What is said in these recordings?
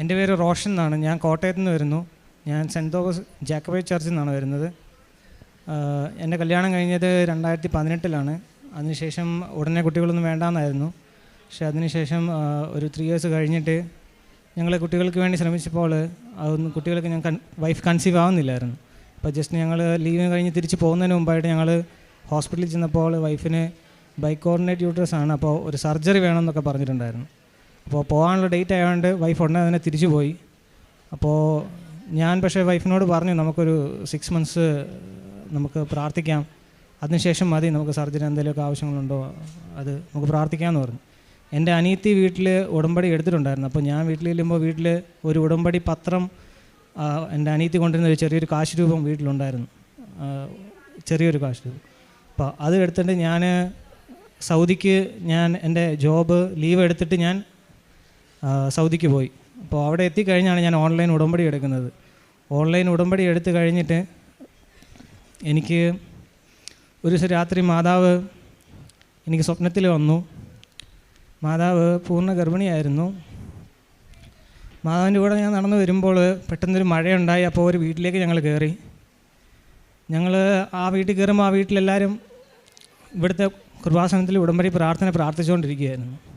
എന്റെ പേര് റോഷൻ എന്നാണ്. ഞാൻ കോട്ടയത്ത് നിന്ന് വരുന്നു. ഞാൻ സെന്റ് തോമസ് ജാക്കബൈ ചർച്ചിൽ നിന്നാണ് വരുന്നത്. എന്റെ കല്യാണം കഴിഞ്ഞത് രണ്ടായിരത്തി പതിനെട്ടിലാണ് അതിനുശേഷം ഉടനെ കുട്ടികളൊന്നും വേണ്ടാന്നായിരുന്നു. പക്ഷേ അതിനുശേഷം ഒരു ത്രീ ഇയേഴ്സ് കഴിഞ്ഞിട്ട് ഞങ്ങൾ കുട്ടികൾക്ക് വേണ്ടി ശ്രമിച്ചപ്പോൾ അതൊന്നും കുട്ടികൾക്ക് ഞാൻ വൈഫ് കൺസീവ് ആവുന്നില്ലായിരുന്നു. അപ്പോൾ ജസ്റ്റ് ഞങ്ങൾ ലീവ് കഴിഞ്ഞ് തിരിച്ച് പോകുന്നതിന് മുമ്പായിട്ട് ഞങ്ങൾ ഹോസ്പിറ്റലിൽ ചെന്നപ്പോൾ വൈഫിന് ബൈക്കോർഡിനേറ്റ് യൂട്രസ് ആണ്. അപ്പോൾ ഒരു സർജറി വേണമെന്നൊക്കെ പറഞ്ഞിട്ടുണ്ടായിരുന്നു. അപ്പോൾ പോകാനുള്ള ഡേറ്റ് ആയതുകൊണ്ട് വൈഫ് ഉടനെ തന്നെ തിരിച്ചു പോയി. അപ്പോൾ ഞാൻ പക്ഷേ വൈഫിനോട് പറഞ്ഞു നമുക്കൊരു സിക്സ് മന്ത്സ് നമുക്ക് പ്രാർത്ഥിക്കാം. അതിനുശേഷം മതി നമുക്ക് സർജറി എന്തെങ്കിലുമൊക്കെ ആവശ്യങ്ങളുണ്ടോ അത് നമുക്ക് പ്രാർത്ഥിക്കാമെന്ന് പറഞ്ഞു. എന്റെ അനിയത്തി വീട്ടിൽ ഉടമ്പടി എടുത്തിട്ടുണ്ടായിരുന്നു. അപ്പോൾ ഞാൻ വീട്ടിൽ ചെല്ലുമ്പോൾ വീട്ടിൽ ഒരു ഉടമ്പടി പത്രം എന്റെ അനിയത്തി കൊണ്ടിരുന്ന ഒരു ചെറിയൊരു കാശ് രൂപം വീട്ടിലുണ്ടായിരുന്നു ചെറിയൊരു കാശ് രൂപം അപ്പോൾ അത് എടുത്തിട്ട് ഞാൻ സൗദിക്ക് ഞാൻ എന്റെ ജോബ് ലീവ് എടുത്തിട്ട് ഞാൻ സൗദിക്ക് പോയി. അപ്പോൾ അവിടെ എത്തിക്കഴിഞ്ഞാണ് ഞാൻ ഓൺലൈൻ ഉടമ്പടി എടുക്കുന്നത്. ഓൺലൈൻ ഉടമ്പടി എടുത്തു കഴിഞ്ഞിട്ട് എനിക്ക് ഒരു ദിവസം രാത്രി മാതാവ് എനിക്ക് സ്വപ്നത്തിൽ വന്നു. മാതാവ് പൂർണ ഗർഭിണിയായിരുന്നു. മാതാവിന്റെ കൂടെ ഞാൻ നടന്നു വരുമ്പോൾ പെട്ടെന്നൊരു മഴയുണ്ടായി. അപ്പോൾ ഒരു വീട്ടിലേക്ക് ഞങ്ങൾ കയറി. ഞങ്ങൾ ആ വീട്ടിൽ കയറുമ്പോൾ ആ വീട്ടിലെല്ലാവരും ഇവിടുത്തെ കൃപാസനത്തിൽ ഉടമ്പടി പ്രാർത്ഥന പ്രാർത്ഥിച്ചുകൊണ്ടിരിക്കുകയായിരുന്നു.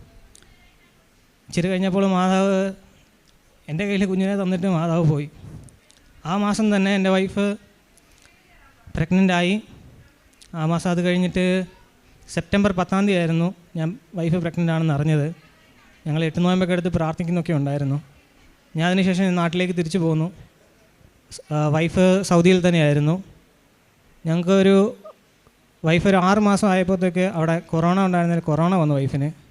ഇച്ചിരി കഴിഞ്ഞപ്പോൾ മാതാവ് എന്റെ കയ്യിൽ കുഞ്ഞിനെ തന്നിട്ട് മാതാവ് പോയി. ആ മാസം തന്നെ എന്റെ വൈഫ് പ്രഗ്നന്റ് ആയി. ആ മാസം അത് കഴിഞ്ഞിട്ട് സെപ്റ്റംബർ പത്താം തീയതി ആയിരുന്നു ഞാൻ വൈഫ് പ്രഗ്നന്റ് ആണെന്ന് അറിഞ്ഞത്. ഞങ്ങൾ എട്ട് നോയമ്പൊക്കെ എടുത്ത് പ്രാർത്ഥിക്കുന്നൊക്കെ ഉണ്ടായിരുന്നു. ഞാൻ അതിനുശേഷം നാട്ടിലേക്ക് തിരിച്ചു പോന്നു. വൈഫ് സൗദിയിൽ തന്നെയായിരുന്നു. ഞങ്ങൾക്കൊരു വൈഫ് ഒരു ആറ് മാസം ആയപ്പോഴത്തേക്ക് അവിടെ കൊറോണ ഉണ്ടായിരുന്നതിൽ കൊറോണ വന്നു വൈഫിന്.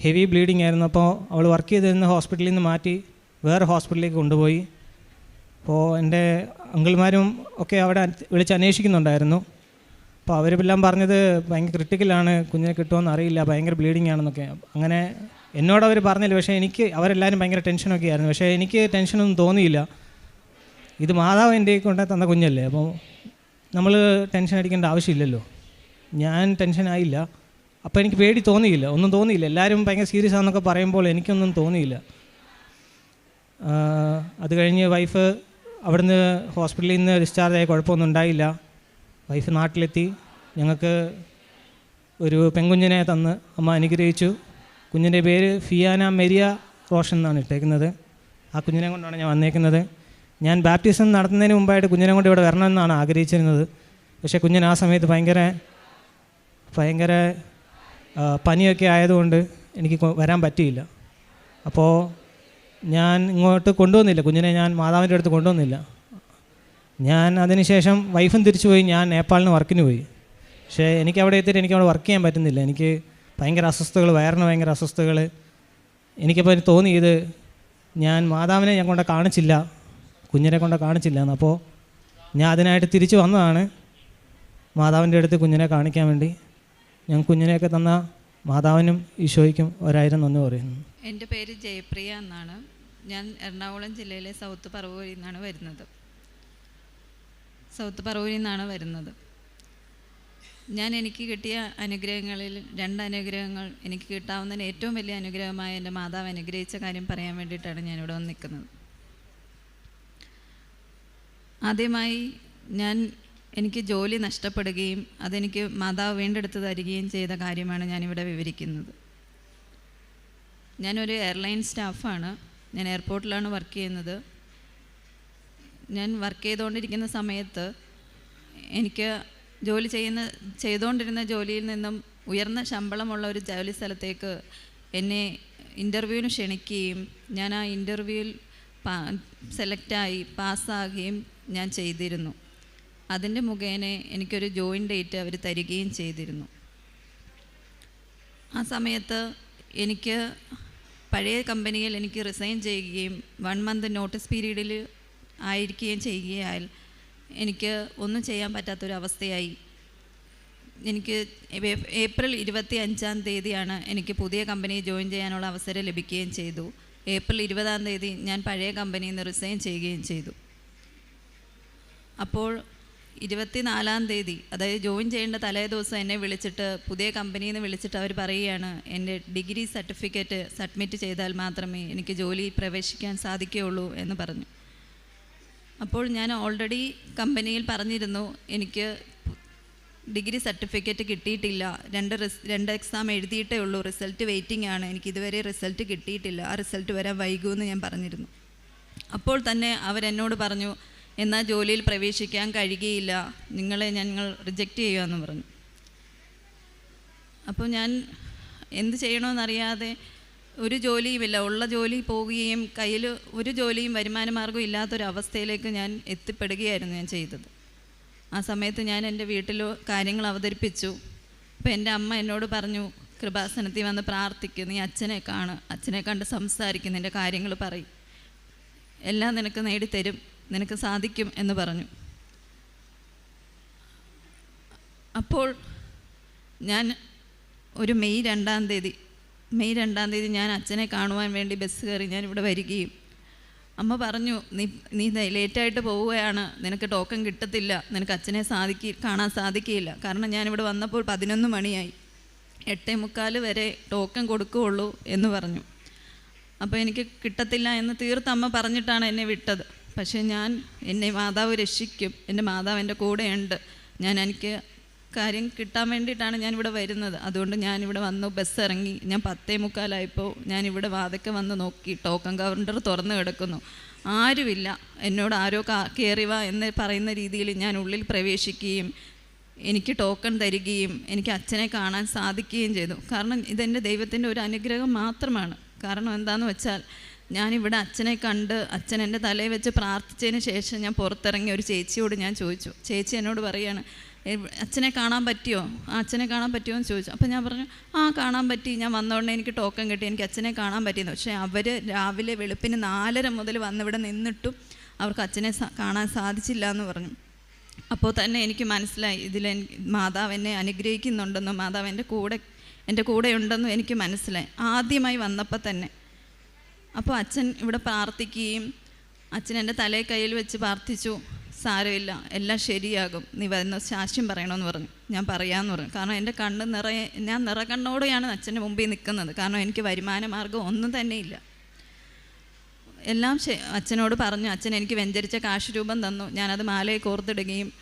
ഹെവി ബ്ലീഡിങ് ആയിരുന്നു. അപ്പോൾ അവൾ വർക്ക് ചെയ്തിരുന്ന ഹോസ്പിറ്റലിൽ നിന്ന് മാറ്റി വേറെ ഹോസ്പിറ്റലിലേക്ക് കൊണ്ടുപോയി. അപ്പോൾ എന്റെ അങ്കിൾമാരും ഒക്കെ അവിടെ വിളിച്ച് അന്വേഷിക്കുന്നുണ്ടായിരുന്നു. അപ്പോൾ അവരെല്ലാം പറഞ്ഞത് ഭയങ്കര ക്രിട്ടിക്കലാണ് കുഞ്ഞിനെ കിട്ടുമെന്ന് അറിയില്ല ഭയങ്കര ബ്ലീഡിങ് ആണെന്നൊക്കെ. അങ്ങനെ എന്നോട് അവർ പറഞ്ഞില്ല. പക്ഷേ എനിക്ക് അവരെല്ലാവരും ഭയങ്കര ടെൻഷനൊക്കെ ആയിരുന്നു. പക്ഷേ എനിക്ക് ടെൻഷനൊന്നും തോന്നിയില്ല. ഇത് മാതാവ് എന്റെ കൊണ്ട് തന്ന കുഞ്ഞല്ലേ. അപ്പോൾ നമ്മൾ ടെൻഷൻ അടിക്കേണ്ട ആവശ്യമില്ലല്ലോ. ഞാൻ ടെൻഷനായില്ല അപ്പോൾ എനിക്ക് പേടി തോന്നിയില്ല. ഒന്നും തോന്നിയില്ല. എല്ലാവരും ഭയങ്കര സീരിയസ് ആണെന്നൊക്കെ പറയുമ്പോൾ എനിക്കൊന്നും തോന്നിയില്ല. അത് കഴിഞ്ഞ് വൈഫ് അവിടുന്ന് ഹോസ്പിറ്റലിൽ നിന്ന് ഡിസ്ചാർജ് ആയ കുഴപ്പമൊന്നും ഉണ്ടായില്ല. വൈഫ് നാട്ടിലെത്തി. ഞങ്ങൾക്ക് ഒരു പെൺകുഞ്ഞിനെ തന്ന് അമ്മ അനുഗ്രഹിച്ചു. കുഞ്ഞിന്റെ പേര് ഫിയാന മെരിയ റോഷൻ എന്നാണ് ഇട്ടേക്കുന്നത്. ആ കുഞ്ഞിനെ കൊണ്ടാണ് ഞാൻ വന്നേക്കുന്നത്. ഞാൻ ബാപ്റ്റിസം നടത്തുന്നതിന് മുമ്പായിട്ട് കുഞ്ഞിനെ കൊണ്ട് ഇവിടെ വരണമെന്നാണ് ആഗ്രഹിച്ചിരുന്നത്. പക്ഷേ കുഞ്ഞിന് ആ സമയത്ത് ഭയങ്കര ഭയങ്കര പനിയൊക്കെ ആയതുകൊണ്ട് എനിക്ക് വരാൻ പറ്റിയില്ല. അപ്പോൾ ഞാൻ ഇങ്ങോട്ട് കൊണ്ടുവന്നില്ല. കുഞ്ഞിനെ ഞാൻ മാതാവിന്റെ അടുത്ത് കൊണ്ടുവന്നില്ല. ഞാൻ അതിനുശേഷം വൈഫും തിരിച്ചു പോയി. ഞാൻ നേപ്പാളിന് വർക്കിന് പോയി. പക്ഷേ എനിക്ക് അവിടെ എത്തിയിട്ട് എനിക്ക് അവിടെ വർക്ക് ചെയ്യാൻ പറ്റുന്നില്ല. എനിക്ക് ഭയങ്കര അസ്വസ്ഥതകൾ വയറിന് ഭയങ്കര അസ്വസ്ഥതകൾ. എനിക്കപ്പോൾ എനിക്ക് തോന്നി ഇത് ഞാൻ മാതാവിനെ ഞാൻ കൊണ്ട് കാണിച്ചില്ല. കുഞ്ഞിനെ കൊണ്ട് കാണിച്ചില്ല അപ്പോൾ ഞാൻ അതിനായിട്ട് തിരിച്ചു വന്നതാണ്. മാതാവിന്റെ അടുത്ത് കുഞ്ഞിനെ കാണിക്കാൻ വേണ്ടി. ഞാൻ കുഞ്ഞിനെയൊക്കെ തന്ന മാതാവിനും ഈശോയ്ക്കും ഒരായിരം നന്ദി പറയുന്നു. എന്റെ പേര് ജയപ്രിയ എന്നാണ്. ഞാൻ എറണാകുളം ജില്ലയിലെ സൗത്ത് പറവൂരിൽ നിന്നാണ് വരുന്നത്. സൗത്ത് പറവൂരിൽ നിന്നാണ് വരുന്നത്. ഞാൻ എനിക്ക് കിട്ടിയ അനുഗ്രഹങ്ങളിൽ രണ്ട് അനുഗ്രഹങ്ങൾ എനിക്ക് കിട്ടാവുന്ന ഏറ്റവും വലിയ അനുഗ്രഹമായ എന്റെ മാതാവ് അനുഗ്രഹിച്ച കാര്യം പറയാൻ വേണ്ടിയിട്ടാണ് ഞാനിവിടെ വന്ന് നിൽക്കുന്നത്. ആദ്യമായി ഞാൻ എനിക്ക് ജോലി നഷ്ടപ്പെടുകയും അതെനിക്ക് മാതാവ് വീണ്ടെടുത്ത് തരികയും ചെയ്ത കാര്യമാണ് ഞാനിവിടെ വിവരിക്കുന്നത്. ഞാനൊരു എയർലൈൻ സ്റ്റാഫാണ്. ഞാൻ എയർപോർട്ടിലാണ് വർക്ക് ചെയ്യുന്നത്. ഞാൻ വർക്ക് ചെയ്തുകൊണ്ടിരിക്കുന്ന സമയത്ത് എനിക്ക് ജോലി ചെയ്യുന്ന ചെയ്തുകൊണ്ടിരുന്ന ജോലിയിൽ നിന്നും ഉയർന്ന ശമ്പളമുള്ള ഒരു ജോലി സ്ഥലത്തേക്ക് എന്നെ ഇന്റർവ്യൂവിന് ക്ഷണിക്കുകയും ഞാൻ ആ ഇന്റർവ്യൂവിൽ സെലക്റ്റായി പാസ്സാകുകയും ഞാൻ ചെയ്തിരുന്നു. അതിന്റെ മുഖേന എനിക്കൊരു ജോയിൻ ഡേറ്റ് അവർ തരികയും ചെയ്തിരുന്നു. ആ സമയത്ത് എനിക്ക് പഴയ കമ്പനിയിൽ എനിക്ക് റിസൈൻ ചെയ്യുകയും വൺ മന്ത് നോട്ടീസ് പീരീഡിൽ ആയിരിക്കുകയും ചെയ്യുകയാൽ എനിക്ക് ഒന്നും ചെയ്യാൻ പറ്റാത്തൊരവസ്ഥയായി എനിക്ക് ഏപ്രിൽ ഇരുപത്തി അഞ്ചാം തീയതിയാണ് എനിക്ക് പുതിയ കമ്പനി ജോയിൻ ചെയ്യാനുള്ള അവസരം ലഭിക്കുകയും ചെയ്തു. ഏപ്രിൽ ഇരുപതാം തീയതി ഞാൻ പഴയ കമ്പനിയിൽ നിന്ന് റിസൈൻ ചെയ്യുകയും ചെയ്തു. അപ്പോൾ ഇരുപത്തിനാലാം തീയതി അതായത് ജോയിൻ ചെയ്യേണ്ട തലേ ദിവസം എന്നെ വിളിച്ചിട്ട് പുതിയ കമ്പനിയിൽ നിന്ന് വിളിച്ചിട്ട് അവർ പറയുകയാണ് എന്റെ ഡിഗ്രി സർട്ടിഫിക്കറ്റ് സബ്മിറ്റ് ചെയ്താൽ മാത്രമേ എനിക്ക് ജോലി പ്രവേശിക്കാൻ സാധിക്കുകയുള്ളൂ എന്ന് പറഞ്ഞു. അപ്പോൾ ഞാൻ ഓൾറെഡി കമ്പനിയിൽ പറഞ്ഞിരുന്നു എനിക്ക് ഡിഗ്രി സർട്ടിഫിക്കറ്റ് കിട്ടിയിട്ടില്ല. രണ്ട് രണ്ട് എക്സാം എഴുതിയിട്ടേ ഉള്ളൂ. റിസൾട്ട് വെയിറ്റിംഗ് ആണ്. എനിക്ക് ഇതുവരെ റിസൾട്ട് കിട്ടിയിട്ടില്ല. ആ റിസൾട്ട് വരാൻ വൈകുമെന്ന് ഞാൻ പറഞ്ഞിരുന്നു. അപ്പോൾ തന്നെ അവരെന്നോട് പറഞ്ഞു എന്നാൽ ജോലിയിൽ പ്രവേശിക്കാൻ കഴിയുകയില്ല. നിങ്ങളെ ഞങ്ങൾ റിജക്റ്റ് ചെയ്യുമെന്ന് പറഞ്ഞു. അപ്പോൾ ഞാൻ എന്ത് ചെയ്യണമെന്നറിയാതെ ഒരു ജോലിയുമില്ല. ഉള്ള ജോലി പോവുകയും കയ്യിൽ ഒരു ജോലിയും വരുമാന മാർഗവും ഇല്ലാത്തൊരവസ്ഥയിലേക്ക് ഞാൻ എത്തിപ്പെടുകയായിരുന്നു ഞാൻ ചെയ്തത്. ആ സമയത്ത് ഞാൻ എന്റെ വീട്ടിൽ കാര്യങ്ങൾ അവതരിപ്പിച്ചു. അപ്പോൾ എന്റെ അമ്മ എന്നോട് പറഞ്ഞു കൃപാസനത്തിൽ വന്ന് പ്രാർത്ഥിക്കും. നീ അച്ഛനെ കാണ്. അച്ഛനെ കണ്ട് സംസാരിക്കും. നിന്റെ കാര്യങ്ങൾ പറയും. എല്ലാം നിനക്ക് നേടിത്തരും. നിനക്ക് സാധിക്കും എന്ന് പറഞ്ഞു. അപ്പോൾ ഞാൻ ഒരു മെയ് രണ്ടാം തീയതി മെയ് രണ്ടാം തീയതി ഞാൻ അച്ഛനെ കാണുവാൻ വേണ്ടി ബസ് കയറി ഞാൻ ഇവിടെ വരികയും അമ്മ പറഞ്ഞു നീ നീ ലേറ്റായിട്ട് പോവുകയാണ് നിനക്ക് ടോക്കൺ കിട്ടത്തില്ല നിനക്ക് അച്ഛനെ സാധിക്ക കാണാൻ സാധിക്കില്ല കാരണം ഞാനിവിടെ വന്നപ്പോൾ പതിനൊന്ന് മണിയായി. എട്ടേ മുക്കാൽ വരെ ടോക്കൺ കൊടുക്കുകയുള്ളൂ എന്ന് പറഞ്ഞു. അപ്പോൾ എനിക്ക് കിട്ടത്തില്ല എന്ന് തീർത്ത് അമ്മ പറഞ്ഞിട്ടാണ് എന്നെ വിട്ടത്. പക്ഷേ ഞാൻ എന്നെ മാതാവ് രക്ഷിക്കും. എന്റെ മാതാവ് എന്റെ കൂടെയുണ്ട്. ഞാൻ എനിക്ക് കാര്യം കിട്ടാൻ വേണ്ടിയിട്ടാണ് ഞാൻ ഇവിടെ വരുന്നത്. അതുകൊണ്ട് ഞാൻ ഇവിടെ വന്നു ബസ് ഇറങ്ങി. ഞാൻ പത്തേ മുക്കാലായപ്പോൾ ഞാൻ ഇവിടെ വാതക്ക വന്ന് നോക്കി. ടോക്കൺ കൗണ്ടർ തുറന്നു കിടക്കുന്നു. ആരുമില്ല. എന്നോട് ആരോ കയറി വാ എന്ന് പറയുന്ന രീതിയിൽ ഞാൻ ഉള്ളിൽ പ്രവേശിക്കുകയും എനിക്ക് ടോക്കൺ തരികയും എനിക്ക് അച്ഛനെ കാണാൻ സാധിക്കുകയും ചെയ്തു. കാരണം ഇതെന്റെ ദൈവത്തിന്റെ ഒരു അനുഗ്രഹം മാത്രമാണ്. കാരണം എന്താണെന്ന് വെച്ചാൽ ഞാനിവിടെ അച്ഛനെ കണ്ട് അച്ഛൻ എന്റെ തലയിൽ വെച്ച് പ്രാർത്ഥിച്ചതിന് ശേഷം ഞാൻ പുറത്തിറങ്ങി ഒരു ചേച്ചിയോട് ഞാൻ ചോദിച്ചു. ചേച്ചി എന്നോട് പറയാണ് അച്ഛനെ കാണാൻ പറ്റിയോ? ആ അച്ഛനെ കാണാൻ പറ്റുമോ എന്ന് ചോദിച്ചു. അപ്പോൾ ഞാൻ പറഞ്ഞു ആ കാണാൻ പറ്റി. ഞാൻ വന്നോടനെ എനിക്ക് ടോക്കൺ കിട്ടി. എനിക്ക് അച്ഛനെ കാണാൻ പറ്റിയെന്ന്. പക്ഷേ അവർ രാവിലെ വെളുപ്പിന് നാലര മുതൽ വന്നിവിടെ നിന്നിട്ടും അവർക്ക് അച്ഛനെ കാണാൻ സാധിച്ചില്ല എന്ന് പറഞ്ഞു. അപ്പോൾ തന്നെ എനിക്ക് മനസ്സിലായി ഇതിൽ മാതാവ് എന്നെ അനുഗ്രഹിക്കുന്നുണ്ടെന്നും മാതാവ് എന്റെ കൂടെ എന്റെ കൂടെ ഉണ്ടെന്നും എനിക്ക് മനസ്സിലായി. ആദ്യമായി വന്നപ്പോൾ തന്നെ അപ്പോൾ അച്ഛൻ ഇവിടെ പ്രാർത്ഥിക്കുകയും അച്ഛൻ എന്റെ തലേ കയ്യിൽ വെച്ച് പ്രാർത്ഥിച്ചു സാരമില്ല എല്ലാം ശരിയാകും. നീ വരുന്ന സാക്ഷ്യം പറയണമെന്ന് പറഞ്ഞു. ഞാൻ പറയാമെന്ന് പറഞ്ഞു. കാരണം എന്റെ കണ്ണ് നിറയെ ഞാൻ നിറകണ്ണോടെയാണ് അച്ഛന്റെ മുമ്പിൽ നിൽക്കുന്നത്. കാരണം എനിക്ക് വരുമാന മാർഗം ഒന്നും തന്നെ ഇല്ല. എല്ലാം അച്ഛനോട് പറഞ്ഞു. അച്ഛൻ എനിക്ക് വെഞ്ചരിച്ച കാശ് രൂപം തന്നു. ഞാനത് മാലയെ കോർത്തിടുകയും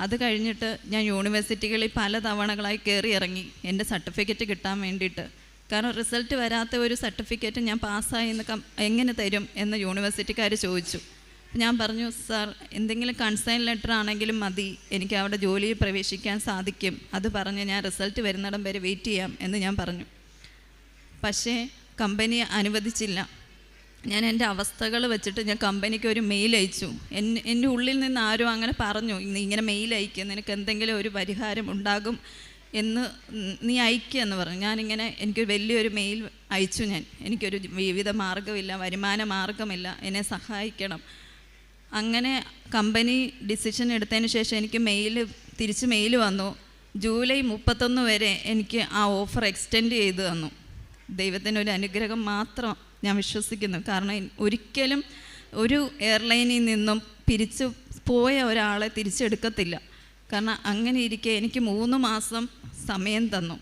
അത് കഴിഞ്ഞിട്ട് ഞാൻ യൂണിവേഴ്സിറ്റികളിൽ പല തവണകളായി കയറി ഇറങ്ങി. എന്റെ സർട്ടിഫിക്കറ്റ് കിട്ടാൻ വേണ്ടിയിട്ട് കാരണം റിസൾട്ട് വരാത്ത ഒരു സർട്ടിഫിക്കറ്റ് ഞാൻ പാസ്സായി എന്ന് എങ്ങനെ തരും എന്ന് യൂണിവേഴ്സിറ്റിക്കാർ ചോദിച്ചു. ഞാൻ പറഞ്ഞു സാർ എന്തെങ്കിലും കൺസൈൻ ലെറ്റർ ആണെങ്കിലും മതി. എനിക്ക് അവിടെ ജോലിയിൽ പ്രവേശിക്കാൻ സാധിക്കും. അത് പറഞ്ഞ് ഞാൻ റിസൾട്ട് വരുന്നിടം വരെ വെയിറ്റ് ചെയ്യാം എന്ന് ഞാൻ പറഞ്ഞു. പക്ഷേ കമ്പനി അനുവദിച്ചില്ല. ഞാൻ എന്റെ അവസ്ഥകൾ വെച്ചിട്ട് ഞാൻ കമ്പനിക്ക് ഒരു മെയിൽ അയച്ചു. എൻ- എന്റെ ഉള്ളിൽ നിന്ന് ആരും അങ്ങനെ പറഞ്ഞു ഇങ്ങനെ മെയിൽ അയക്കുക നിനക്ക് എന്തെങ്കിലും ഒരു പരിഹാരം ഉണ്ടാകും. എന്ന് നീ അയക്കുക എന്ന് പറഞ്ഞു. ഞാനിങ്ങനെ എനിക്ക് വലിയൊരു മെയിൽ അയച്ചു ഞാൻ. എനിക്കൊരു വിവിധ മാർഗമില്ല വരുമാന മാർഗമില്ല എന്നെ സഹായിക്കണം. അങ്ങനെ കമ്പനി ഡിസിഷൻ എടുത്തതിന് ശേഷം എനിക്ക് മെയിൽ തിരിച്ച് മെയിൽ വന്നു. ജൂലൈ മുപ്പത്തൊന്ന് വരെ എനിക്ക് ആ ഓഫർ എക്സ്റ്റെൻഡ് ചെയ്തു തന്നു. ദൈവത്തിന്റെ ഒരു അനുഗ്രഹം മാത്രം ഞാൻ വിശ്വസിക്കുന്നു. കാരണം ഒരിക്കലും ഒരു എയർലൈനിൽ നിന്നും പിരിച്ചു പോയ ഒരാളെ തിരിച്ചെടുക്കത്തില്ല. കാരണം അങ്ങനെ ഇരിക്കെ എനിക്ക് മൂന്ന് മാസം സമയം തന്നു.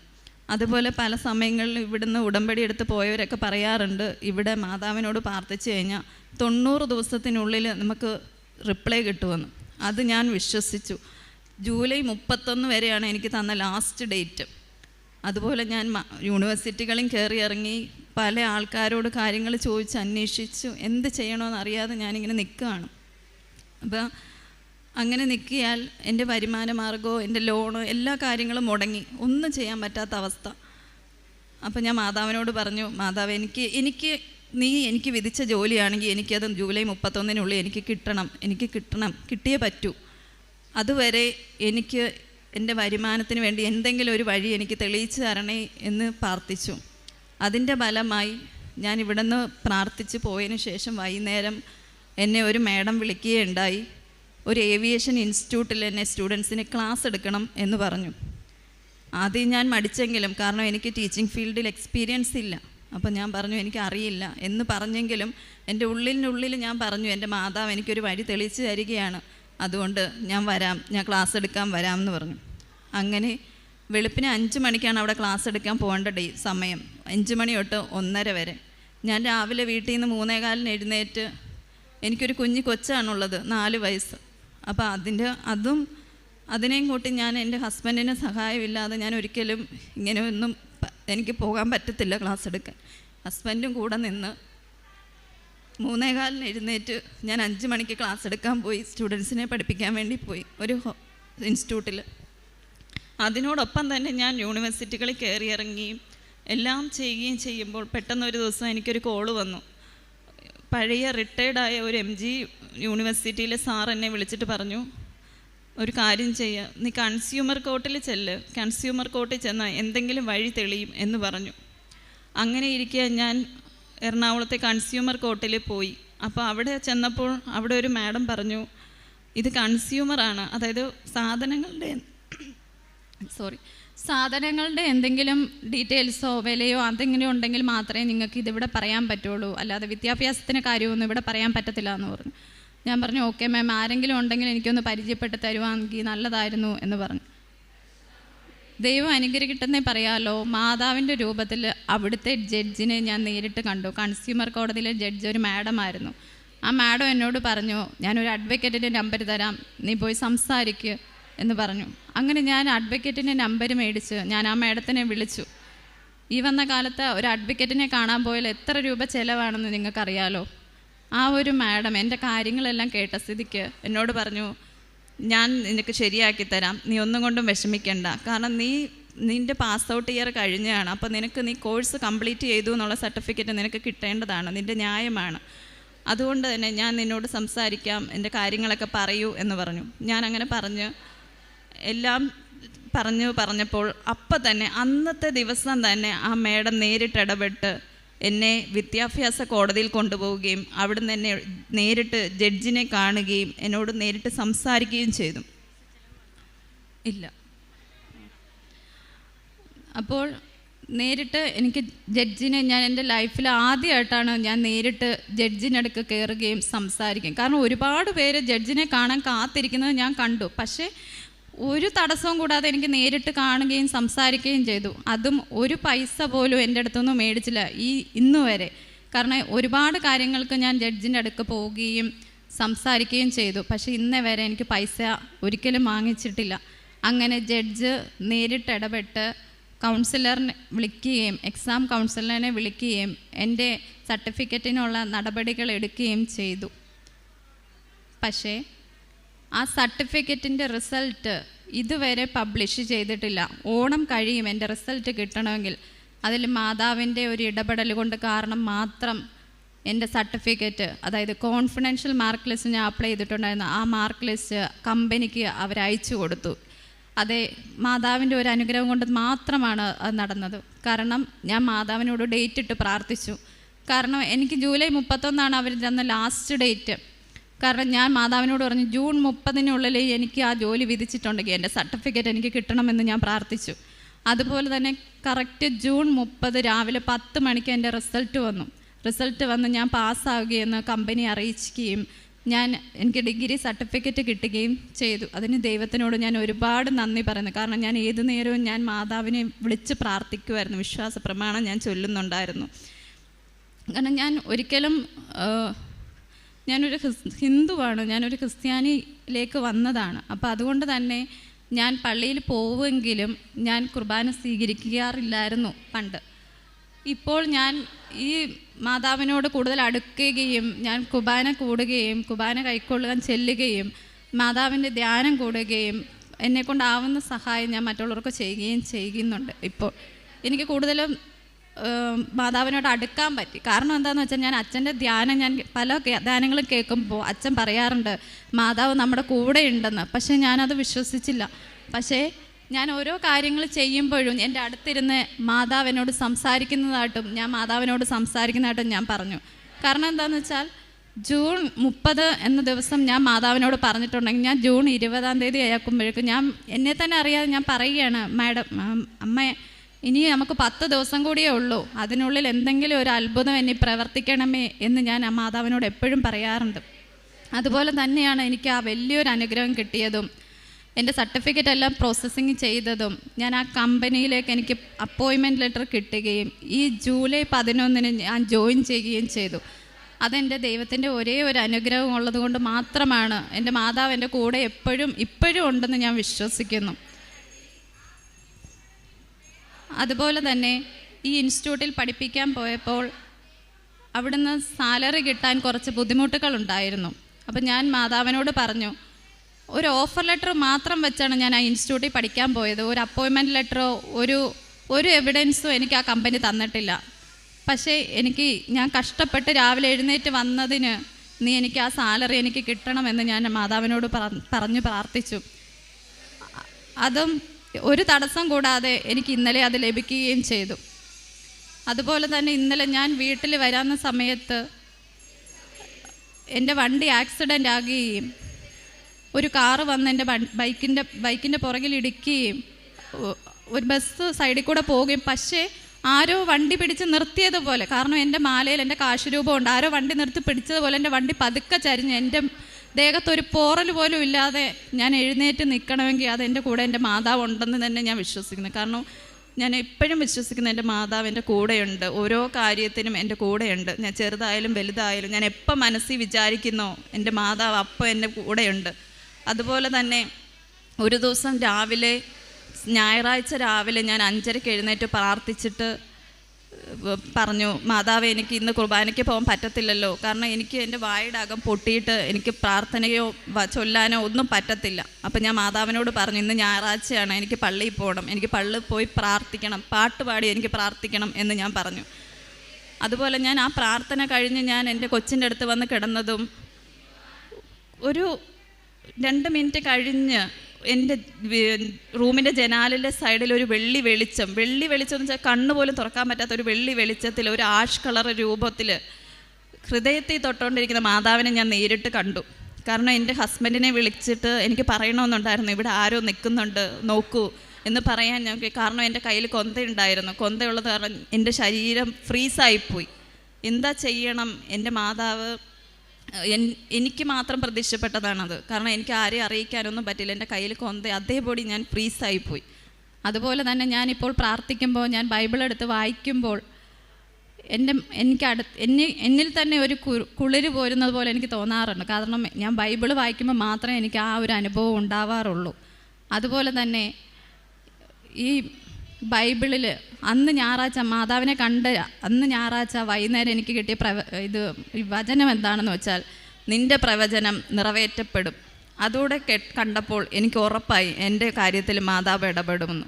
അതുപോലെ പല സമയങ്ങളിൽ ഇവിടുന്ന് ഉടമ്പടി എടുത്ത് പോയവരൊക്കെ പറയാറുണ്ട് ഇവിടെ മാതാവിനോട് പ്രാർത്ഥിച്ചു കഴിഞ്ഞാൽ തൊണ്ണൂറ് ദിവസത്തിനുള്ളിൽ നമുക്ക് റിപ്ലൈ കിട്ടുമെന്ന്. അത് ഞാൻ വിശ്വസിച്ചു. ജൂലൈ മുപ്പത്തൊന്ന് വരെയാണ് എനിക്ക് തന്ന ലാസ്റ്റ് ഡേറ്റ്. അതുപോലെ ഞാൻ യൂണിവേഴ്സിറ്റികളും കയറി ഇറങ്ങി പല ആൾക്കാരോട് കാര്യങ്ങൾ ചോദിച്ച് അന്വേഷിച്ചു എന്ത് ചെയ്യണമെന്ന് അറിയാതെ ഞാനിങ്ങനെ നിൽക്കുകയാണ്. അപ്പോൾ അങ്ങനെ നിൽക്കിയാൽ എന്റെ വരുമാന മാർഗമോ എന്റെ ലോണോ എല്ലാ കാര്യങ്ങളും മുടങ്ങി. ഒന്നും ചെയ്യാൻ പറ്റാത്ത അവസ്ഥ. അപ്പം ഞാൻ മാതാവിനോട് പറഞ്ഞു മാതാവ് എനിക്ക് എനിക്ക് നീ എനിക്ക് വിധിച്ച ജോലിയാണെങ്കിൽ എനിക്കത് ജൂലൈ മുപ്പത്തൊന്നിനുള്ളിൽ എനിക്ക് കിട്ടണം. എനിക്ക് കിട്ടണം. കിട്ടിയേ പറ്റൂ. അതുവരെ എനിക്ക് എന്റെ വരുമാനത്തിന് വേണ്ടി എന്തെങ്കിലും ഒരു വഴി എനിക്ക് തെളിയിച്ചു തരണേ എന്ന് പ്രാർത്ഥിച്ചു. അതിന്റെ ഫലമായി ഞാൻ ഇവിടുന്ന് പ്രാർത്ഥിച്ച് പോയതിന് ശേഷം വൈകുന്നേരം എന്നെ ഒരു മേഡം വിളിക്കുകയുണ്ടായി. ഒരു ഏവിയേഷൻ ഇൻസ്റ്റിറ്റ്യൂട്ടിൽ എന്നെ സ്റ്റുഡൻസിന് ക്ലാസ് എടുക്കണം എന്ന് പറഞ്ഞു. ആദ്യം ഞാൻ മടിച്ചെങ്കിലും കാരണം എനിക്ക് ടീച്ചിങ് ഫീൽഡിൽ എക്സ്പീരിയൻസ് ഇല്ല. അപ്പം ഞാൻ പറഞ്ഞു എനിക്ക് അറിയില്ല എന്ന് പറഞ്ഞെങ്കിലും എന്റെ ഉള്ളിനുള്ളിൽ ഞാൻ പറഞ്ഞു എന്റെ മാതാവ് എനിക്കൊരു വഴി തെളിച്ച് തരികയാണ്. അതുകൊണ്ട് ഞാൻ വരാം ഞാൻ ക്ലാസ് എടുക്കാൻ വരാം എന്ന് പറഞ്ഞു. അങ്ങനെ വെളുപ്പിന് അഞ്ച് മണിക്കാണ് അവിടെ ക്ലാസ് എടുക്കാൻ പോകേണ്ട ഡേ സമയം. അഞ്ച് മണി തൊട്ട് ഒന്നര വരെ. ഞാൻ രാവിലെ വീട്ടിൽ നിന്ന് മൂന്നേകാലിന് എഴുന്നേറ്റ് എനിക്കൊരു കുഞ്ഞു കൊച്ചാണുള്ളത് നാല് വയസ്സ്. അപ്പോൾ അതിന്റെ അതും അതിനെയും കൂട്ടി ഞാൻ എന്റെ ഹസ്ബൻഡിന് സഹായമില്ലാതെ ഞാൻ ഒരിക്കലും ഇങ്ങനെ ഒന്നും എനിക്ക് പോകാൻ പറ്റത്തില്ല ക്ലാസ് എടുക്കാൻ. ഹസ്ബൻഡും കൂടെ നിന്ന് മൂന്നേകാലിന് എഴുന്നേറ്റ് ഞാൻ അഞ്ച് മണിക്ക് ക്ലാസ് എടുക്കാൻ പോയി. സ്റ്റുഡൻസിനെ പഠിപ്പിക്കാൻ വേണ്ടി പോയി ഒരു ഇൻസ്റ്റിറ്റ്യൂട്ടിൽ അതിനോടൊപ്പം തന്നെ ഞാൻ യൂണിവേഴ്സിറ്റികളിൽ കയറി ഇറങ്ങിയും എല്ലാം ചെയ്യുകയും ചെയ്യുമ്പോൾ പെട്ടെന്ന് ഒരു ദിവസം എനിക്കൊരു കോൾ വന്നു. പഴയ റിട്ടയർഡായ ഒരു എം ജി യൂണിവേഴ്സിറ്റിയിലെ സാർ എന്നെ വിളിച്ചിട്ട് പറഞ്ഞു ഒരു കാര്യം ചെയ്യുക നീ കൺസ്യൂമർ കോർട്ടിൽ ചെല്ല് കൺസ്യൂമർ കോർട്ടിൽ ചെന്നാൽ എന്തെങ്കിലും വഴി തെളിയും എന്ന് പറഞ്ഞു. അങ്ങനെ ഇരിക്കുക ഞാൻ എറണാകുളത്തെ കൺസ്യൂമർ കോർട്ടിൽ പോയി. അപ്പോൾ അവിടെ ചെന്നപ്പോൾ അവിടെ ഒരു മാഡം പറഞ്ഞു ഇത് കൺസ്യൂമറാണ് അതായത് സാധനങ്ങളുടെ സോറി സാധനങ്ങളുടെ എന്തെങ്കിലും ഡീറ്റെയിൽസോ വിലയോ എന്തെങ്കിലും ഉണ്ടെങ്കിൽ മാത്രമേ നിങ്ങൾക്ക് ഇതിവിടെ പറയാൻ പറ്റുള്ളൂ. അല്ലാതെ വിദ്യാഭ്യാസത്തിന് കാര്യമൊന്നും ഇവിടെ പറയാൻ പറ്റത്തില്ല എന്ന് പറഞ്ഞു. ഞാൻ പറഞ്ഞു ഓക്കെ മാം ആരെങ്കിലും ഉണ്ടെങ്കിൽ എനിക്കൊന്ന് പരിചയപ്പെട്ട് തരുവാണെങ്കിൽ നല്ലതായിരുന്നു എന്ന് പറഞ്ഞു. ദൈവം അനുഗ്രഹിക്കട്ടെന്നേ പറയാമല്ലോ മാതാവിന്റെ രൂപത്തിൽ അവിടുത്തെ ജഡ്ജിനെ ഞാൻ നേരിട്ട് കണ്ടു. കൺസ്യൂമർ കോടതിയിലെ ജഡ്ജ് ഒരു മാഡമായിരുന്നു. ആ മാഡം എന്നോട് പറഞ്ഞു ഞാനൊരു അഡ്വക്കേറ്റിന്റെ നമ്പർ തരാം. നീ പോയി സംസാരിക്കുക എന്ന് പറഞ്ഞു. അങ്ങനെ ഞാൻ അഡ്വക്കേറ്റിന്റെ നമ്പർ മേടിച്ച്. ഞാൻ ആ മാഡത്തിനെ വിളിച്ചു. ഈ വന്ന കാലത്ത് ഒരു അഡ്വക്കേറ്റിനെ കാണാൻ പോയാൽ എത്ര രൂപ ചിലവാണെന്ന് നിങ്ങൾക്കറിയാലോ? ആ ഒരു മാഡം എന്റെ കാര്യങ്ങളെല്ലാം കേട്ട സ്ഥിതിക്ക് എന്നോട് പറഞ്ഞു ഞാൻ നിനക്ക് ശരിയാക്കി തരാം. നീ ഒന്നും കൊണ്ടും വിഷമിക്കണ്ട. കാരണം നീ നിന്റെ പാസ് ഔട്ട് ഇയർ കഴിഞ്ഞതാണ്. അപ്പോൾ നിനക്ക് നീ കോഴ്സ് കംപ്ലീറ്റ് ചെയ്തു എന്നുള്ള സർട്ടിഫിക്കറ്റ് നിനക്ക് കിട്ടേണ്ടതാണ്. നിന്റെ ന്യായമാണ്. അതുകൊണ്ട് തന്നെ ഞാൻ നിന്നോട് സംസാരിക്കാം. എന്റെ കാര്യങ്ങളൊക്കെ പറയൂ എന്ന് പറഞ്ഞു. ഞാൻ അങ്ങനെ പറഞ്ഞ് എല്ലാം പറഞ്ഞു പറഞ്ഞപ്പോൾ അപ്പം തന്നെ അന്നത്തെ ദിവസം തന്നെ ആ മേഡം നേരിട്ട് ഇടപെട്ട് എന്നെ വിദ്യാഭ്യാസ കോടതിയിൽ കൊണ്ടുപോവുകയും അവിടുന്ന് എന്നെ നേരിട്ട് ജഡ്ജിനെ കാണുകയും എന്നോട് നേരിട്ട് സംസാരിക്കുകയും ചെയ്തു. ഇല്ല. അപ്പോൾ നേരിട്ട് എനിക്ക് ജഡ്ജിനെ ഞാൻ എന്റെ ലൈഫിൽ ആദ്യമായിട്ടാണ് ഞാൻ നേരിട്ട് ജഡ്ജിനടുക്ക് കയറുകയും സംസാരിക്കുകയും. കാരണം ഒരുപാട് പേര് ജഡ്ജിനെ കാണാൻ കാത്തിരിക്കുന്നത് ഞാൻ കണ്ടു. പക്ഷേ ഒരു തടസ്സവും കൂടാതെ എനിക്ക് നേരിട്ട് കാണുകയും സംസാരിക്കുകയും ചെയ്തു. അതും ഒരു പൈസ പോലും എന്റെ അടുത്തൊന്നും മേടിച്ചില്ല ഈ ഇന്ന് വരെ. കാരണം ഒരുപാട് കാര്യങ്ങൾക്ക് ഞാൻ ജഡ്ജിന്റെ അടുക്ക് പോവുകയും സംസാരിക്കുകയും ചെയ്തു. പക്ഷേ ഇന്നേ വരെ എനിക്ക് പൈസ ഒരിക്കലും വാങ്ങിച്ചിട്ടില്ല. അങ്ങനെ ജഡ്ജ് നേരിട്ട് ഇടപെട്ട് കൗൺസിലറിനെ വിളിക്കുകയും എക്സാം കൗൺസിലറിനെ വിളിക്കുകയും എന്റെ സർട്ടിഫിക്കറ്റിനുള്ള നടപടികൾ എടുക്കുകയും ചെയ്തു. പക്ഷേ ആ സർട്ടിഫിക്കറ്റിന്റെ റിസൾട്ട് ഇതുവരെ പബ്ലിഷ് ചെയ്തിട്ടില്ല. ഓണം കഴിയും എന്റെ റിസൾട്ട് കിട്ടണമെങ്കിൽ. അതിൽ മാതാവിന്റെ ഒരു ഇടപെടൽ കൊണ്ട് കാരണം മാത്രം എന്റെ സർട്ടിഫിക്കറ്റ് അതായത് കോൺഫിഡൻഷ്യൽ മാർക്ക് ലിസ്റ്റ് ഞാൻ അപ്ലൈ ചെയ്തിട്ടുണ്ടായിരുന്നു. ആ മാർക്ക് ലിസ്റ്റ് കമ്പനിക്ക് അവർ അയച്ചു കൊടുത്തു. അതെ മാതാവിന്റെ ഒരു അനുഗ്രഹം കൊണ്ട് മാത്രമാണ് അത് നടന്നത്. കാരണം ഞാൻ മാതാവിനോട് ഡേറ്റ് ഇട്ട് പ്രാർത്ഥിച്ചു. കാരണം എനിക്ക് ജൂലൈ മുപ്പത്തൊന്നാണ് അവർ തന്ന ലാസ്റ്റ് ഡേറ്റ്. കാരണം ഞാൻ മാതാവിനോട് പറഞ്ഞു ജൂൺ മുപ്പതിനുള്ളിൽ എനിക്ക് ആ ജോലി വിധിച്ചിട്ടുണ്ടെങ്കിൽ എന്റെ സർട്ടിഫിക്കറ്റ് എനിക്ക് കിട്ടണമെന്ന് ഞാൻ പ്രാർത്ഥിച്ചു. അതുപോലെ തന്നെ കറക്റ്റ് ജൂൺ മുപ്പത് രാവിലെ പത്ത് മണിക്ക് എന്റെ റിസൾട്ട് വന്നു. റിസൾട്ട് വന്ന് ഞാൻ പാസ്സാവുകയെന്ന് കമ്പനി അറിയിക്കുകയും ഞാൻ എനിക്ക് ഡിഗ്രി സർട്ടിഫിക്കറ്റ് കിട്ടുകയും ചെയ്തു. അതിന് ദൈവത്തിനോട് ഞാൻ ഒരുപാട് നന്ദി പറയുന്നു. കാരണം ഞാൻ ഏതു നേരവും ഞാൻ മാതാവിനെ വിളിച്ച് പ്രാർത്ഥിക്കുമായിരുന്നു. വിശ്വാസ പ്രമാണം ഞാൻ ചൊല്ലുന്നുണ്ടായിരുന്നു. കാരണം ഞാൻ ഒരിക്കലും ഞാനൊരു ഹിന്ദുവാണ്. ഞാനൊരു ക്രിസ്ത്യാനിയിലേക്ക് വന്നതാണ്. അപ്പോൾ അതുകൊണ്ട് തന്നെ ഞാൻ പള്ളിയിൽ പോവുമെങ്കിലും ഞാൻ കുർബാന സ്വീകരിക്കാറില്ലായിരുന്നു പണ്ട്. ഇപ്പോൾ ഞാൻ ഈ മാതാവിനോട് കൂടുതൽ അടുക്കുകയും ഞാൻ കുർബാന കൂടുകയും കുർബാന കൈക്കൊള്ളുവാൻ ചെല്ലുകയും മാതാവിന്റെ ധ്യാനം കൂടുകയും എന്നെക്കൊണ്ടാവുന്ന സഹായം ഞാൻ മറ്റുള്ളവർക്ക് ചെയ്യുകയും ചെയ്യുന്നുണ്ട് ഇപ്പോൾ. എനിക്ക് കൂടുതലും മാതാവിനോട് അടുക്കാൻ പറ്റി. കാരണം എന്താണെന്ന് വെച്ചാൽ ഞാൻ അച്ഛന്റെ ധ്യാനം ഞാൻ പല ധ്യാനങ്ങളും കേൾക്കുമ്പോൾ അച്ഛൻ പറയാറുണ്ട് മാതാവ് നമ്മുടെ കൂടെ ഉണ്ടെന്ന്. പക്ഷേ ഞാനത് വിശ്വസിച്ചില്ല. പക്ഷേ ഞാൻ ഓരോ കാര്യങ്ങൾ ചെയ്യുമ്പോഴും എന്റെ അടുത്തിരുന്ന് മാതാവ് എന്നോട് സംസാരിക്കുന്നതായിട്ടും ഞാൻ മാതാവിനോട് സംസാരിക്കുന്നതായിട്ടും ഞാൻ പറഞ്ഞു. കാരണം എന്താണെന്ന് വെച്ചാൽ ജൂൺ മുപ്പത് എന്ന ദിവസം ഞാൻ മാതാവിനോട് പറഞ്ഞിട്ടുണ്ടെങ്കിൽ ഞാൻ ജൂൺ ഇരുപതാം തീയതി അയക്കുമ്പോഴേക്കും ഞാൻ എന്നെ തന്നെ അറിയാതെ ഞാൻ പറയുകയാണ് മാഡം അമ്മ ഇനി നമുക്ക് പത്ത് ദിവസം കൂടിയേ ഉള്ളൂ. അതിനുള്ളിൽ എന്തെങ്കിലും ഒരു അത്ഭുതം എന്നെ പ്രവർത്തിക്കണമേ എന്ന് ഞാൻ ആ മാതാവിനോട് എപ്പോഴും പറയാറുണ്ട്. അതുപോലെ തന്നെയാണ് എനിക്ക് ആ വലിയൊരു അനുഗ്രഹം കിട്ടിയതും എന്റെ സർട്ടിഫിക്കറ്റ് എല്ലാം പ്രോസസ്സിങ് ചെയ്തതും ഞാൻ ആ കമ്പനിയിലേക്ക് എനിക്ക് അപ്പോയിൻമെന്റ് ലെറ്റർ കിട്ടുകയും ഈ ജൂലൈ പതിനൊന്നിന് ഞാൻ ജോയിൻ ചെയ്യുകയും ചെയ്തു. അതെന്റെ ദൈവത്തിന്റെ ഒരേ ഒരു അനുഗ്രഹം ഉള്ളത് കൊണ്ട് മാത്രമാണ് എന്റെ മാതാവ് എന്റെ കൂടെ എപ്പോഴും ഇപ്പോഴും ഉണ്ടെന്ന് ഞാൻ വിശ്വസിക്കുന്നു. അതുപോലെ തന്നെ ഈ ഇൻസ്റ്റിറ്റ്യൂട്ടിൽ പഠിപ്പിക്കാൻ പോയപ്പോൾ അവിടുന്ന് സാലറി കിട്ടാൻ കുറച്ച് ബുദ്ധിമുട്ടുകൾ ഉണ്ടായിരുന്നു അപ്പം ഞാൻ മാതാവിനോട് പറഞ്ഞു ഒരു ഓഫർ ലെറ്റർ മാത്രം വെച്ചാണ് ഞാൻ ആ ഇൻസ്റ്റിറ്റ്യൂട്ടിൽ പഠിക്കാൻ പോയത്. ഒരു അപ്പോയിൻമെന്റ് ലെറ്ററോ ഒരു ഒരു എവിഡൻസോ എനിക്ക് ആ കമ്പനി തന്നിട്ടില്ല. പക്ഷേ എനിക്ക് ഞാൻ കഷ്ടപ്പെട്ട് രാവിലെ എഴുന്നേറ്റ് വന്നതിന് നീ എനിക്ക് ആ സാലറി എനിക്ക് കിട്ടണമെന്ന് ഞാൻ മാതാവിനോട് പറഞ്ഞു പ്രാർത്ഥിച്ചു. അതും ഒരു തടസ്സം കൂടാതെ എനിക്ക് ഇന്നലെ അത് ലഭിക്കുകയും ചെയ്തു. അതുപോലെ തന്നെ ഇന്നലെ ഞാൻ വീട്ടിൽ വരാവുന്ന സമയത്ത് എന്റെ വണ്ടി ആക്സിഡന്റ് ആകുകയും ഒരു കാറ് വന്ന് എന്റെ ബൈക്കിന്റെ ബൈക്കിന്റെ പുറകിൽ ഇടിക്കുകയും ഒരു ബസ് സൈഡിൽ കൂടെ പോവുകയും പക്ഷേ ആരോ വണ്ടി പിടിച്ച് നിർത്തിയതുപോലെ കാരണം എന്റെ മാലയിൽ എന്റെ കാശുരൂപമുണ്ട് ആരോ വണ്ടി നിർത്തി പിടിച്ചതുപോലെ എന്റെ വണ്ടി പതുക്കെ ചരിഞ്ഞ് എന്റെ ദേഹത്ത് ഒരു പോറൽ പോലും ഇല്ലാതെ ഞാൻ എഴുന്നേറ്റ് നിൽക്കണമെങ്കിൽ അതെന്റെ കൂടെ എന്റെ മാതാവ് ഉണ്ടെന്ന് തന്നെ ഞാൻ വിശ്വസിക്കുന്നു. കാരണം ഞാൻ എപ്പോഴും വിശ്വസിക്കുന്ന എന്റെ മാതാവ് എന്റെ കൂടെയുണ്ട്. ഓരോ കാര്യത്തിനും എന്റെ കൂടെയുണ്ട്. ഞാൻ ചെറുതായാലും വലുതായാലും ഞാൻ എപ്പോൾ മനസ്സിൽ വിചാരിക്കുന്നോ എന്റെ മാതാവ് അപ്പോൾ എന്റെ കൂടെയുണ്ട്. അതുപോലെ തന്നെ ഒരു ദിവസം രാവിലെ ഞായറാഴ്ച രാവിലെ ഞാൻ അഞ്ചരയ്ക്ക് എഴുന്നേറ്റ് പ്രാർത്ഥിച്ചിട്ട് പറഞ്ഞു മാതാവ് എനിക്ക് ഇന്ന് കുർബാനയ്ക്ക് പോകാൻ പറ്റത്തില്ലല്ലോ. കാരണം എനിക്ക് എന്റെ വായുടെ അകം പൊട്ടിയിട്ട് എനിക്ക് പ്രാർത്ഥനയോ ചൊല്ലാനോ ഒന്നും പറ്റത്തില്ല. അപ്പം ഞാൻ മാതാവിനോട് പറഞ്ഞു ഇന്ന് ഞായറാഴ്ചയാണ്. എനിക്ക് പള്ളിയിൽ പോകണം. എനിക്ക് പള്ളി പോയി പ്രാർത്ഥിക്കണം. പാട്ട് പാടി എനിക്ക് പ്രാർത്ഥിക്കണം എന്ന് ഞാൻ പറഞ്ഞു. അതുപോലെ ഞാൻ ആ പ്രാർത്ഥന കഴിഞ്ഞ് ഞാൻ എന്റെ കൊച്ചിന്റെ അടുത്ത് വന്ന് കിടന്നതും ഒരു രണ്ട് മിനിറ്റ് കഴിഞ്ഞ് എന്റെ റൂമിന്റെ ജനാലിന്റെ സൈഡിൽ ഒരു വെള്ളി വെളിച്ചം. വെള്ളി വെളിച്ചം എന്ന് വെച്ചാൽ കണ്ണ് പോലും തുറക്കാൻ പറ്റാത്ത ഒരു വെള്ളി വെളിച്ചത്തിൽ ഒരു ആഷ് കളർ രൂപത്തിൽ ഹൃദയത്തിൽ തൊട്ടുകൊണ്ടിരിക്കുന്ന മാതാവിനെ ഞാൻ നേരിട്ട് കണ്ടു. കാരണം എന്റെ ഹസ്ബൻഡിനെ വിളിച്ചിട്ട് എനിക്ക് പറയണമെന്നുണ്ടായിരുന്നു ഇവിടെ ആരോ നിൽക്കുന്നുണ്ട് നോക്കൂ എന്ന് പറയാൻ ഞാൻ കാരണം എന്റെ കയ്യിൽ കൊന്തയുണ്ടായിരുന്നു. കൊന്തയുള്ളത് കാരണം എന്റെ ശരീരം ഫ്രീസായിപ്പോയി. എന്താ ചെയ്യണം? എന്റെ മാതാവ് എനിക്ക് മാത്രം പ്രതീക്ഷപ്പെട്ടതാണത് കാരണം എനിക്ക് ആരെയും അറിയിക്കാനൊന്നും പറ്റില്ല. എന്റെ കയ്യിൽ കൊന്ത അതേപടി ഞാൻ ഫ്രീസായിപ്പോയി അതുപോലെ തന്നെ ഞാനിപ്പോൾ പ്രാർത്ഥിക്കുമ്പോൾ ഞാൻ ബൈബിൾ എടുത്ത് വായിക്കുമ്പോൾ എന്റെ എനിക്ക് അടു എന്നെ എന്നിൽ തന്നെ ഒരു കുളിര് പോരുന്നത് പോലെ എനിക്ക് തോന്നാറുണ്ട്. കാരണം ഞാൻ ബൈബിൾ വായിക്കുമ്പോൾ മാത്രമേ എനിക്ക് ആ ഒരു അനുഭവം ഉണ്ടാവാറുള്ളൂ. അതുപോലെ തന്നെ ഈ ബൈബിളിൽ അന്ന് ഞായറാഴ്ച മാതാവിനെ കണ്ട് അന്ന് ഞായറാഴ്ച വൈകുന്നേരം എനിക്ക് കിട്ടിയ പ്രവ ഇത് വചനം എന്താണെന്ന് വെച്ചാൽ നിന്റെ പ്രവചനം നിറവേറ്റപ്പെടും. അതോടെ കെ കണ്ടപ്പോൾ എനിക്ക് ഉറപ്പായി എന്റെ കാര്യത്തിൽ മാതാവ് ഇടപെടുമെന്ന്.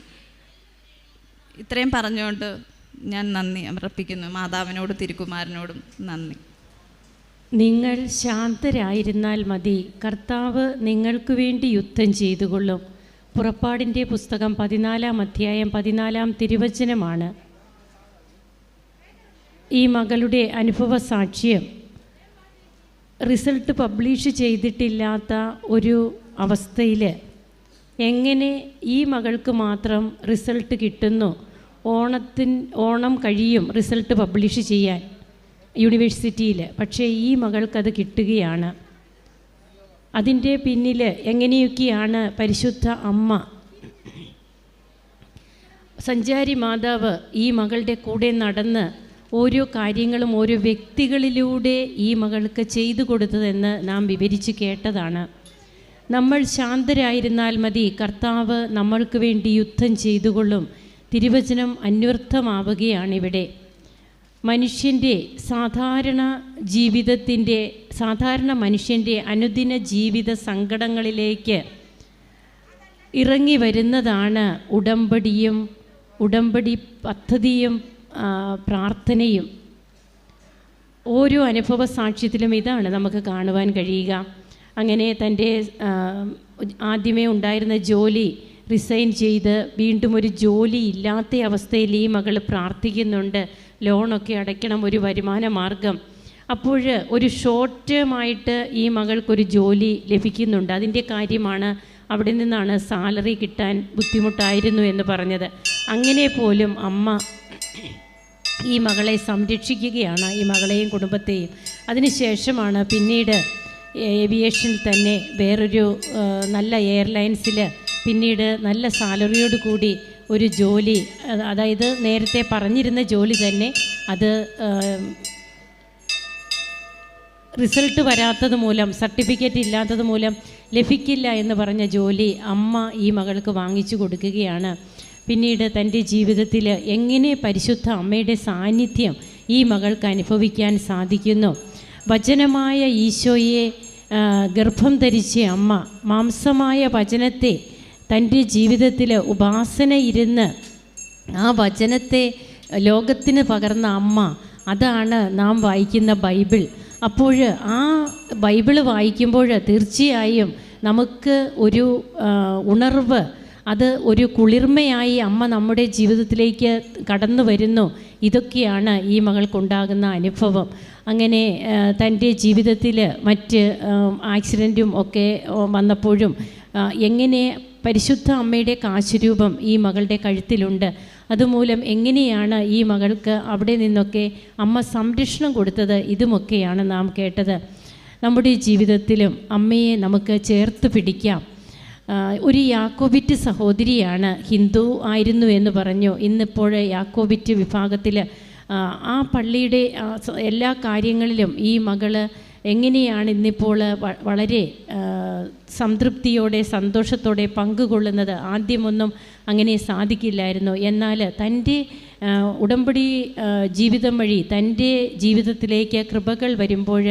ഇത്രയും പറഞ്ഞുകൊണ്ട് ഞാൻ നന്ദി അർപ്പിക്കുന്നു. മാതാവിനോടും തിരുക്കുമാരനോടും നന്ദി. നിങ്ങൾ ശാന്തരായിരുന്നാൽ മതി. കർത്താവ് നിങ്ങൾക്ക് വേണ്ടി യുദ്ധം ചെയ്തുകൊള്ളും. പുറപ്പാടിന്റെ പുസ്തകം പതിനാലാം അധ്യായം പതിനാലാം തിരുവചനമാണ്. ഈ മകളുടെ അനുഭവ സാക്ഷ്യം റിസൾട്ട് പബ്ലിഷ് ചെയ്തിട്ടില്ലാത്ത ഒരു അവസ്ഥയിൽ എങ്ങനെ ഈ മകൾക്ക് മാത്രം റിസൾട്ട് കിട്ടുന്നു? ഓണത്തിൻ ഓണം കഴിയും റിസൾട്ട് പബ്ലിഷ് ചെയ്യാൻ യൂണിവേഴ്സിറ്റിയിൽ പക്ഷേ ഈ മകൾക്കത് കിട്ടുകയാണ്. അതിന്റെ പിന്നിൽ എങ്ങനെയൊക്കെയാണ് പരിശുദ്ധ അമ്മ? സഞ്ചാരി മാതാവ് ഈ മകളുടെ കൂടെ നടന്ന് ഓരോ കാര്യങ്ങളും ഓരോ വ്യക്തികളിലൂടെ ഈ മകൾക്ക് ചെയ്തു കൊടുത്തതെന്ന് നാം വിവരിച്ച് കേട്ടതാണ്. നമ്മൾ ശാന്തരായിരുന്നാൽ മതി കർത്താവ് നമ്മൾക്ക് വേണ്ടി യുദ്ധം ചെയ്തുകൊള്ളും. തിരുവചനം അന്വർത്ഥമാവുകയാണിവിടെ മനുഷ്യന്റെ സാധാരണ ജീവിതത്തിന്റെ സാധാരണ മനുഷ്യന്റെ അനുദിന ജീവിത സങ്കടങ്ങളിലേക്ക് ഇറങ്ങി വരുന്നതാണ് ഉടമ്പടിയും ഉടമ്പടി പദ്ധതിയും പ്രാർത്ഥനയും. ഓരോ അനുഭവ സാക്ഷ്യത്തിലും ഇതാണ് നമുക്ക് കാണുവാൻ കഴിയുക. അങ്ങനെ തന്റെ ആദ്യമേ ഉണ്ടായിരുന്ന ജോലി റിസൈൻ ചെയ്ത് വീണ്ടും ഒരു ജോലി ഇല്ലാത്ത അവസ്ഥയിൽ ഈ മകൾ പ്രാർത്ഥിക്കുന്നുണ്ട്. ലോണൊക്കെ അടയ്ക്കണം ഒരു വരുമാന മാർഗം. അപ്പോൾ ഒരു ഷോർട്ട് ടേം ആയിട്ട് ഈ മകൾക്കൊരു ജോലി ലഭിക്കുന്നുണ്ട്. അതിന്റെ കാര്യമാണ് അവിടെ നിന്നാണ് സാലറി കിട്ടാൻ ബുദ്ധിമുട്ടായിരുന്നു എന്ന് പറഞ്ഞത്. അങ്ങനെ പോലും അമ്മ ഈ മകളെ സംരക്ഷിക്കുകയാണ് ഈ മകളെയും കുടുംബത്തെയും. അതിനുശേഷമാണ് പിന്നീട് ഏവിയേഷനിൽ തന്നെ വേറൊരു നല്ല എയർലൈൻസിൽ പിന്നീട് നല്ല സാലറിയോട് കൂടി ഒരു ജോലി അതായത് നേരത്തെ പറഞ്ഞിരുന്ന ജോലി തന്നെ അത് റിസൾട്ട് വരാത്തത് മൂലം സർട്ടിഫിക്കറ്റ് ഇല്ലാത്തത് മൂലം ലഭിക്കില്ല എന്ന് പറഞ്ഞ ജോലി അമ്മ ഈ മകൾക്ക് വാങ്ങിച്ചു കൊടുക്കുകയാണ്. പിന്നീട് തന്റെ ജീവിതത്തിൽ എങ്ങനെ പരിശുദ്ധ അമ്മയുടെ സാന്നിധ്യം ഈ മകൾക്ക് അനുഭവിക്കാൻ സാധിക്കുന്നു. വചനമായ ഈശോയെ ഗർഭം ധരിച്ച അമ്മ മാംസമായ വചനത്തെ തന്റെ ജീവിതത്തിൽ ഉപാസന ഇരുന്ന് ആ വചനത്തെ ലോകത്തിന് പകർന്ന അമ്മ അതാണ് നാം വായിക്കുന്ന ബൈബിൾ. അപ്പോൾ ആ ബൈബിൾ വായിക്കുമ്പോൾ തീർച്ചയായും നമുക്ക് ഒരു ഉണർവ് അത് ഒരു കുളിർമയായി അമ്മ നമ്മുടെ ജീവിതത്തിലേക്ക് കടന്നു വരുന്നു. ഇതൊക്കെയാണ് ഈ മകൾക്കുണ്ടാകുന്ന അനുഭവം. അങ്ങനെ തന്റെ ജീവിതത്തിൽ മറ്റ് ആക്സിഡന്റും ഒക്കെ വന്നപ്പോഴും എങ്ങനെ പരിശുദ്ധ അമ്മയുടെ കാശുരൂപം ഈ മകളുടെ കഴുത്തിലുണ്ട്. അതുമൂലം എങ്ങനെയാണ് ഈ മകൾക്ക് അവിടെ നിന്നൊക്കെ അമ്മ സംരക്ഷണം കൊടുത്തത്? ഇതുമൊക്കെയാണ് നാം കേട്ടത്. നമ്മുടെ ജീവിതത്തിലും അമ്മയെ നമുക്ക് ചേർത്ത് പിടിക്കാം. ഒരു യാക്കോബിറ്റ് സഹോദരിയാണ് ഹിന്ദു ആയിരുന്നു എന്ന് പറഞ്ഞു. ഇന്നിപ്പോൾ യാക്കോബിറ്റ് വിഭാഗത്തിൽ ആ പള്ളിയുടെ എല്ലാ കാര്യങ്ങളിലും ഈ മകൾ എങ്ങനെയാണ് ഇന്നിപ്പോൾ വളരെ സംതൃപ്തിയോടെ സന്തോഷത്തോടെ പങ്കുകൊള്ളുന്നത്? ആദ്യമൊന്നും അങ്ങനെ സാധിക്കില്ലായിരുന്നു. എന്നാൽ തന്റെ ഉടമ്പടി ജീവിതം വഴി തന്റെ ജീവിതത്തിലേക്ക് കൃപകൾ വരുമ്പോൾ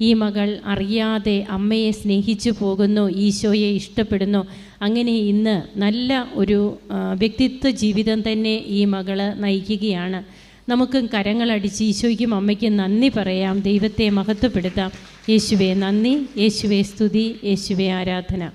ഈ മകൾ അറിയാതെ അമ്മയെ സ്നേഹിച്ചു പോകുന്നു ഈശോയെ ഇഷ്ടപ്പെടുന്നു. അങ്ങനെ ഇന്ന് നല്ല ഒരു വ്യക്തിത്വ ജീവിതം തന്നെ ഈ മകൾ നയിക്കുകയാണ്. നമുക്കും കരങ്ങളടിച്ച് ഈശോയ്ക്കും അമ്മയ്ക്കും നന്ദി പറയാം. ദൈവത്തെ മഹത്വപ്പെടുത്താം. യേശുവെ നന്ദി. യേശുവെ സ്തുതി. യേശുവെ ആരാധന.